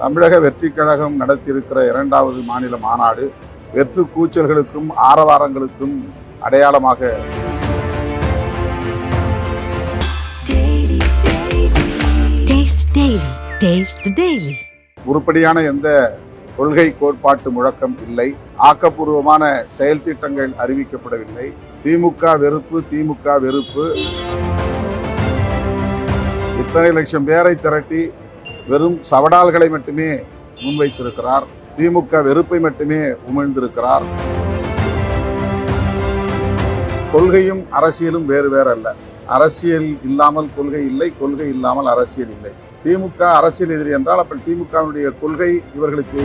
தமிழக வெற்றிக் கழகம் நடத்தியிருக்கிற இரண்டாவது மாநில மாநாடு வெற்று கூச்சல்களுக்கும் ஆரவாரங்களுக்கும் அடையாளமாக. உருப்படியான எந்த கொள்கை கோட்பாட்டு முழக்கம் இல்லை. ஆக்கப்பூர்வமான செயல் திட்டங்கள் அறிவிக்கப்படவில்லை. திமுக வெறுப்பு திமுக வெறுப்பு. இத்தனை லட்சம் பேரை திரட்டி வெறும் சவடால்களை மட்டுமே முன்வைத்திருக்கிறார். திமுக வெறுப்பை மட்டுமே உமிழ்ந்திருக்கிறார். கொள்கையும் அரசியலும் வேறு வேறு அல்ல. அரசியல் இல்லாமல் கொள்கை இல்லை கொள்கை இல்லாமல் அரசியல் இல்லை. திமுக அரசியல் எதிரி என்றால் அப்படி திமுகவினுடைய கொள்கை இவர்களுக்கு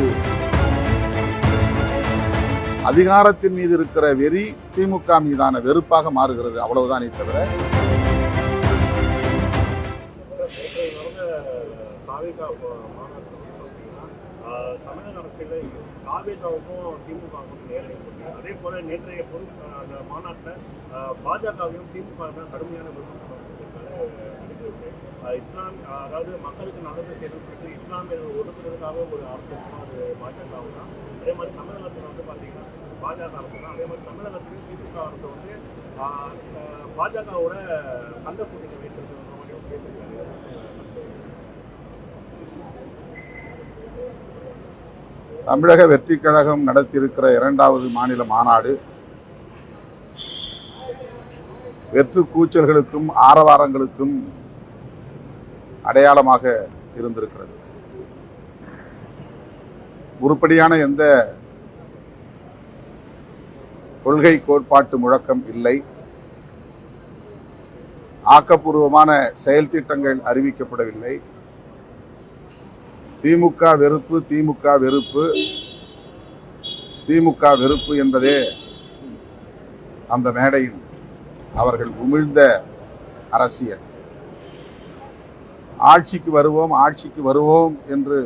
அதிகாரத்தின் மீது இருக்கிற வெறி திமுக மீதான வெறுப்பாக மாறுகிறது அவ்வளவுதானே தவிர. சாவிகா மாநாட்டில் தமிழக அரசியல் சாவிகாவுக்கும் திமுகவுக்கும் நேரடி போட்டி. அதே போல நேற்றைய பொது அந்த மாநாட்டில் பாஜகவையும் திமுக கடுமையான விமர்சனம் இஸ்லாம் அதாவது மக்களுக்கு நல்லது செய்யணும்னு சொல்லிட்டு இஸ்லாமியர்கள் ஒடுக்குறதுக்காக ஒரு அரசாங்கம் அது பாஜகவும் தான். அதே மாதிரி தமிழகத்தில் வந்து பார்த்தீங்கன்னா பாஜக அரசு தான். அதே மாதிரி தமிழகத்துலையும் திமுக அரசு வந்து பாஜகவோட சண்டை கூட்டணி வைத்திருக்கிறவங்க மாதிரியும் பேசியிருக்காரு. தமிழக வெற்றிக் கழகம் நடத்தியிருக்கிற இரண்டாவது மாநில மாநாடு. வெற்று கூச்சல்களுக்கும் ஆரவாரங்களுக்கும் அடையாளமாக இருந்திருக்கிறது. உருப்படியான எந்த கொள்கை கோட்பாட்டு முழக்கம் இல்லை. ஆக்கப்பூர்வமான செயல் திட்டங்கள் அறிவிக்கப்படவில்லை. திமுக வெறுப்பு திமுக வெறுப்பு. திமுக வெறுப்பு என்பதே அந்த மேடையில் அவர்கள் உமிழ்ந்த அரசியல். ஆட்சிக்கு வருவோம் ஆட்சிக்கு வருவோம் என்று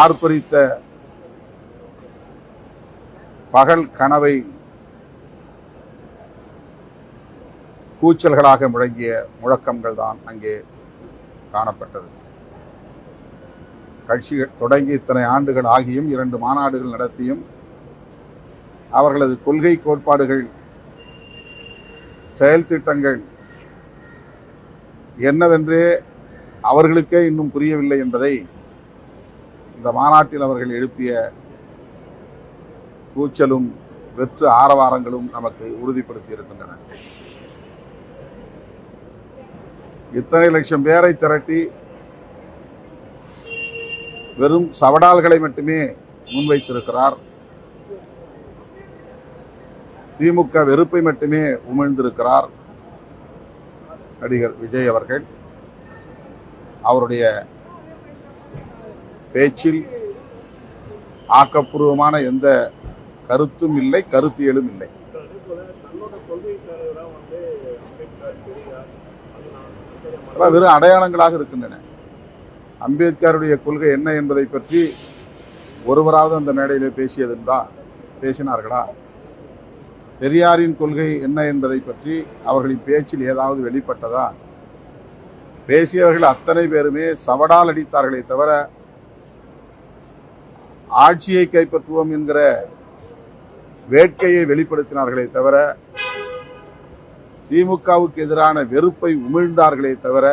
ஆர்ப்பரித்த பகல் கனவை கூச்சல்களாக முழங்கிய முழக்கங்கள் தான் அங்கே காணப்பட்டது. கட்சிகள் தொடங்கி இத்தனை ஆண்டுகள் ஆகியும் இரண்டு மாநாடுகள் நடத்தியும் அவர்களது கொள்கை கோட்பாடுகள் செயல் திட்டங்கள் என்னவென்றே அவர்களுக்கே இன்னும் புரியவில்லை என்பதை இந்த மாநாட்டில் அவர்கள் எழுப்பிய கூச்சலும் வெற்று ஆரவாரங்களும் நமக்கு உறுதிப்படுத்தி இருக்கின்றன இத்தனை லட்சம் பேரை திரட்டி வெறும் சவடால்களை மட்டுமே முன்வைத்திருக்கிறார். திமுக வெறுப்பை மட்டுமே உமிழ்ந்திருக்கிறார் நடிகர் விஜய் அவர்கள். அவருடைய பேச்சில் ஆக்கப்பூர்வமான எந்த கருத்தும் இல்லை கருத்தியலும் இல்லை அதே போல தன்னோட கொள்கை தலைவராக வந்து அம்பேத்கர் பெரியார் அது நான் அதெல்லாம் வெறும் அடையாளங்களாக இருக்கின்றன. அம்பேத்கருடைய கொள்கை என்ன என்பதை பற்றி ஒருவராவது அந்த மேடையில் பேசியதுண்டா பேசினார்களா? பெரியாரின் கொள்கை என்ன என்பதை பற்றி அவர்களின் பேச்சில் ஏதாவது வெளிப்பட்டதா? பேசியவர்கள் அத்தனை பேருமே சவடால் அடித்தார்களே தவிர ஆட்சியை கைப்பற்றுவோம் என்கிற வேட்கையை வெளிப்படுத்தினார்களே தவிர திமுகவுக்கு எதிரான வெறுப்பை உமிழ்ந்தார்களே தவிர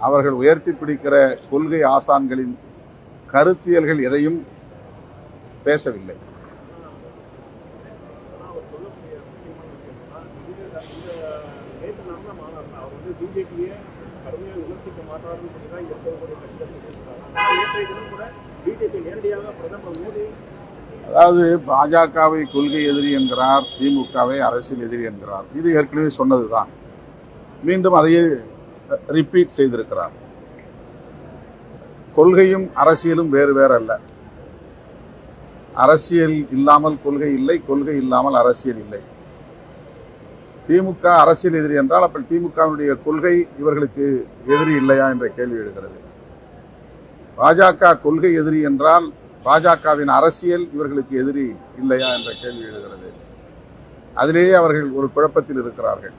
அவர்கள் உயர்த்தி பிடிக்கிற கொள்கை ஆசான்களின் கருத்தியல்கள் எதையும் பேசவில்லை. பிஜேபியை கடுமையாக விமர்சிக்க நேரடியாக பிரதமர் மோடி அதாவது பாஜகவை கொள்கை எதிரி என்கிறார் திமுகவை அரசியல் எதிரி என்கிறார். இது ஏற்கனவே சொன்னதுதான். மீண்டும் அதையே ரிப்பீட் செய்திருக்கிறார். கொள்கையும் அரசியலும் வேறு வேறு அல்ல. அரசியல் இல்லாமல் கொள்கை இல்லை கொள்கை இல்லாமல் அரசியல் இல்லை. திமுக அரசியல் எதிரி என்றால் அப்படி திமுகவினுடைய கொள்கை இவர்களுக்கு எதிரி இல்லையா என்ற கேள்வி எழுகிறது. பாஜக கொள்கை எதிரி என்றால் பாஜகவின் அரசியல் இவர்களுக்கு எதிரி இல்லையா என்ற கேள்வி எழுகிறது. அதிலேயே அவர்கள் ஒரு குழப்பத்தில் இருக்கிறார்கள்.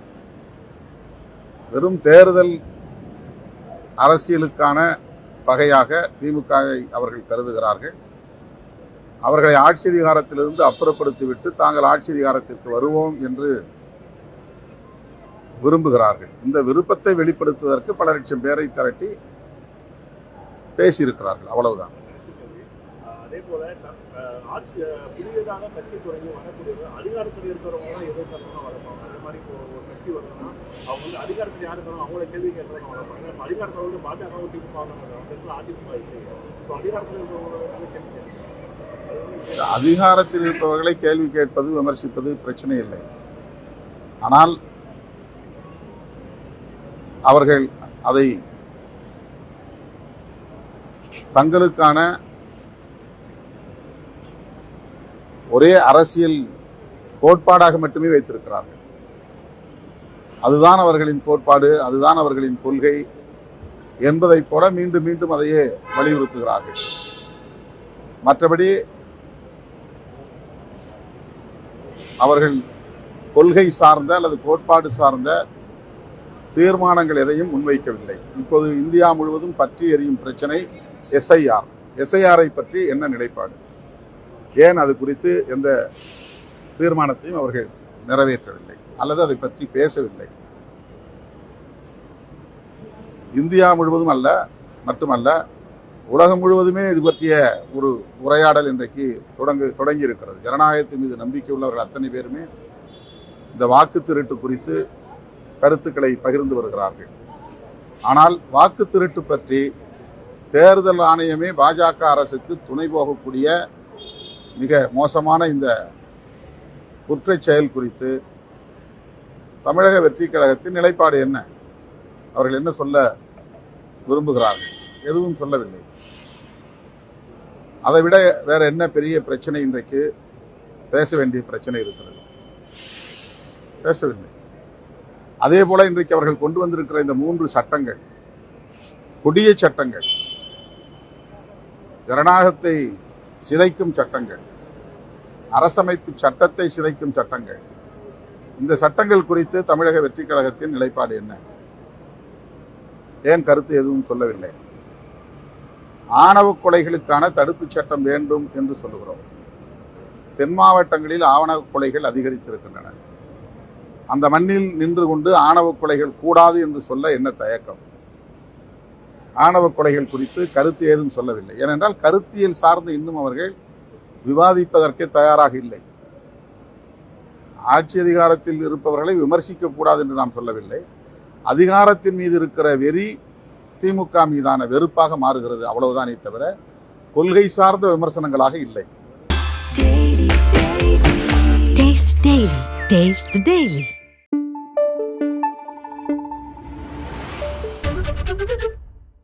வெறும் தேர்தல் அரசியலுக்கான பகையாக திமுகவை அவர்கள் கருதுகிறார்கள். அவர்களை ஆட்சி அதிகாரத்திலிருந்து அப்புறப்படுத்திவிட்டு தாங்கள் ஆட்சி அதிகாரத்திற்கு வருவோம் என்று விரும்புகிறார்கள். இந்த விருப்பத்தை வெளிப்படுத்துவதற்கு பல லட்சம் பேரை திரட்டி பேசியிருக்கிறார்கள். அவ்வளவுதான். அதே போல ஆட்சி புதியதாக கட்சி தொடங்கி வரக்கூடியது அதிகாரத்தில் இருக்கிறவங்க தான் எதிர்க்கிறவங்க வளர்ப்பாங்க. அதே மாதிரி இப்போ ஒரு கட்சி வரணும்னா அவங்க வந்து அதிகாரத்தில் யார் இருக்கிறோம் அவங்கள கேள்வி கேட்கறவங்க வளர்ப்பாங்க. இப்போ அதிகாரத்தில் வந்து பாஜக திமுக அந்த இடத்துல அதிமுக இல்லையே இப்போ அதிகாரத்தில் இருக்கிறவங்க கேள்வி கேட்கறாங்க. அதிகாரத்தில் இருப்பவர்களை கேள்வி கேட்பது விமர்சிப்பது பிரச்சனை இல்லை. ஆனால் அவர்கள் அதை தங்களுக்கான ஒரே அரசியல் கோட்பாடாக மட்டுமே வைத்திருக்கிறார்கள். அதுதான் அவர்களின் கோட்பாடு அதுதான் அவர்களின் கொள்கை என்பதைப் போல மீண்டும் மீண்டும் அதையே வலியுறுத்துகிறார்கள். மற்றபடி அவர்கள் கொள்கை சார்ந்த அல்லது கோட்பாடு சார்ந்த தீர்மானங்கள் எதையும் முன்வைக்கவில்லை. இப்போது இந்தியா முழுவதும் பற்றி எறியும் பிரச்சனை எஸ்ஐஆர். எஸ்ஐஆரை பற்றி என்ன நிலைப்பாடு? ஏன் அது குறித்து எந்த தீர்மானத்தையும் அவர்கள் நிறைவேற்றவில்லை அல்லது அதை பற்றி பேசவில்லை. இந்தியா முழுவதும் அல்ல மட்டுமல்ல உலகம் முழுவதுமே இது பற்றிய ஒரு உரையாடல் இன்றைக்கு தொடங்கு தொடங்கி இருக்கிறது ஜனநாயகத்தின் மீது நம்பிக்கை உள்ளவர்கள் அத்தனை பேருமே இந்த வாக்கு திருட்டு குறித்து கருத்துக்களை பகிர்ந்து வருகிறார்கள். ஆனால் வாக்கு திருட்டு பற்றி தேர்தல் ஆணையமே பாஜக அரசுக்கு துணை போகக்கூடிய மிக மோசமான இந்த குற்றச் செயல் குறித்து தமிழக வெற்றி கழகத்தின் நிலைப்பாடு என்ன? அவர்கள் என்ன சொல்ல விரும்புகிறார்கள்? எதுவும் சொல்லவில்லை. அதை விட வேற என்ன பெரிய பிரச்சனை இன்றைக்கு பேச வேண்டிய பிரச்சனை இருக்கிறது? பேசவில்லை. அதே போல இன்றைக்கு அவர்கள் கொண்டு வந்திருக்கிற இந்த மூன்று சட்டங்கள் கொடிய சட்டங்கள் ஜனநாயகத்தை சிதைக்கும் சட்டங்கள். அரசமைப்பு சட்டத்தை சிதைக்கும் சட்டங்கள். இந்த சட்டங்கள் குறித்து தமிழக வெற்றி கழகத்தின் நிலைப்பாடு என்ன? ஏன் கருத்து எதுவும் சொல்லவில்லை? ஆணவ கொலைகளுக்கான தடுப்புச் சட்டம் வேண்டும் என்று சொல்லுகிறோம். தென் மாவட்டங்களில் ஆணவ கொலைகள் அதிகரித்திருக்கின்றன. அந்த மண்ணில் நின்று கொண்டு ஆணவ கொலைகள் கூடாது என்று சொல்ல என்ன தயக்கம்? ஆணவ கொலைகள் குறித்து கருத்து ஏதும் சொல்லவில்லை. ஏனென்றால் கருத்தியல் சார்ந்து இன்னும் அவர்கள் விவாதிப்பதற்கே தயாராக இல்லை. ஆட்சி அதிகாரத்தில் இருப்பவர்களை விமர்சிக்க கூடாது என்று நாம் சொல்லவில்லை. அதிகாரத்தின் மீது இருக்கிற வெறி திமுக மீதான வெறுப்பாக மாறுகிறது அவ்வளவுதானே தவிர கொள்கை சார்ந்த விமர்சனங்களாக இல்லை. டெய்லி